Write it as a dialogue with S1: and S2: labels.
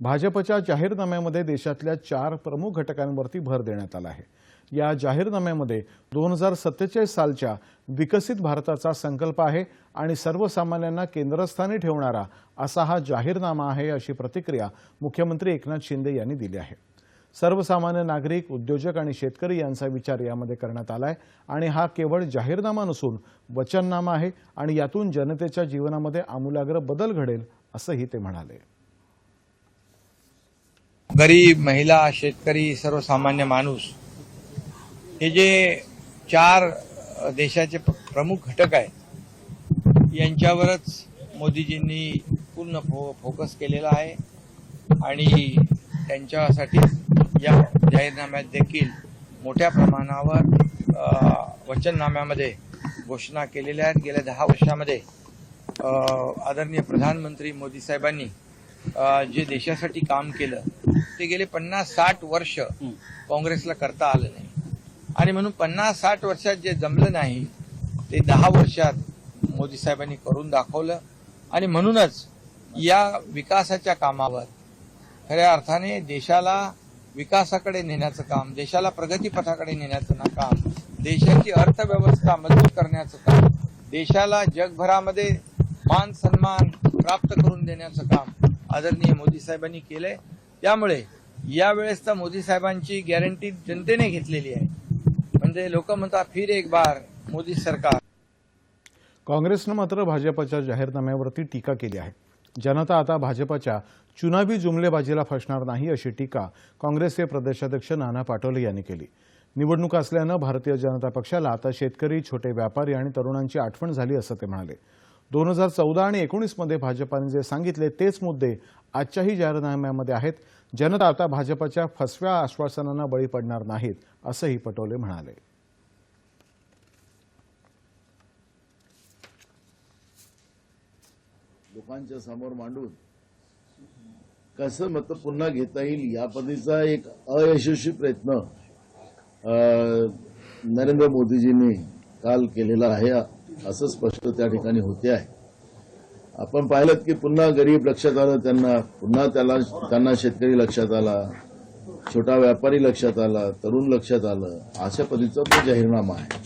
S1: भाजपच्या जाहीरनाम्यामध्ये देशातल्या चार प्रमुख घटकांवरती भर देण्यात आला आहे. या जाहीरनाम्यामध्ये दोन हजार सत्तेचाळीस सालच्या विकसित भारताचा संकल्प आहे आणि सर्वसामान्यांना केंद्रस्थानी ठेवणारा असा हा जाहीरनामा आहे अशी प्रतिक्रिया मुख्यमंत्री एकनाथ शिंदे यांनी दिली आहे. सर्वसामान्य नागरिक उद्योजक आणि शेतकरी यांचा विचार यामध्ये करण्यात आलाय आणि हा केवळ जाहीरनामा नसून वचननामा आहे आणि यातून जनतेच्या जीवनामध्ये आमूलाग्र बदल घडेल असंही ते म्हणाले.
S2: गरीब महिला शेतकरी सर्वसामान्य माणूस हे जे चार देशाचे प्रमुख घटक आहेत यांच्यावरच मोदीजींनी पूर्ण फो फोकस केलेला आहे आणि त्यांच्यासाठी या जाहीरनाम्यात देखील मोठ्या प्रमाणावर वचननाम्यामध्ये घोषणा केलेल्या आहेत. गेल्या दहा वर्षामध्ये आदरणीय प्रधानमंत्री मोदी साहेबांनी जे देशासाठी काम केलं ते गेले पन्नास साठ वर्ष काँग्रेसला करता आलं नाही. आणि म्हणून पन्नास साठ वर्षात जे जमलं नाही ते दहा वर्षात मोदी साहेबांनी करून दाखवलं. आणि म्हणूनच या विकासाच्या कामावर खऱ्या अर्थाने देशाला विकासाकडे नेण्याचं काम देशाला प्रगतीपथाकडे नेण्याचं ना काम देशाची अर्थव्यवस्था मजबूत करण्याचं काम देशाला जगभरामध्ये मान सन्मान प्राप्त करून देण्याचं काम आदरणीय मोदी साहेबांनी केलंय. त्यामुळे यावेळेस तर मोदी साहेबांची गॅरंटी जनतेने घेतलेली आहे. म्हणजे लोक म्हणतात फिर एक बार मोदी सरकार.
S1: काँग्रेसनं मात्र भाजपच्या जाहीरनाम्यावरती टीका केली आहे. जनता आता भाजपाच्या चुनावी जुमलेबाजीला फसणार नाही अशी टीका काँग्रेसचे प्रदेशाध्यक्ष नाना पाटोले यांनी केली. निवडणूक असल्यानं भारतीय जनता पक्षाला आता शेतकरी छोटे व्यापारी आणि तरुणांची आठवण झाली असं ते म्हणाले. दोन हजार चौदा आणि एकोणीसमध्ये भाजपाने जे सांगितले तेच मुद्दे आजच्याही जाहीरनाम्यामध्ये आहेत. जनता आता भाजपच्या फसव्या आश्वासनांना बळी पडणार नाहीत असंही पटोले म्हणाले.
S3: लोकांच्या समोर मांडून कसं मत पुन्हा घेता येईल या पद्धतीचा एक अयशस्वी प्रयत्न अं, नरेंद्र मोदीजींनी काल केलेला आहे. असं स्पष्ट त्या ठिकाणी होते आहे. आपण पाहिलं की पुन्हा गरीब लक्षात आलं त्यांना पुन्हा त्याला त्यांना शेतकरी लक्षात आला छोटा व्यापारी लक्षात आला तरुण लक्षात आलं अशा पद्धतीचा तो जाहीरनामा आहे.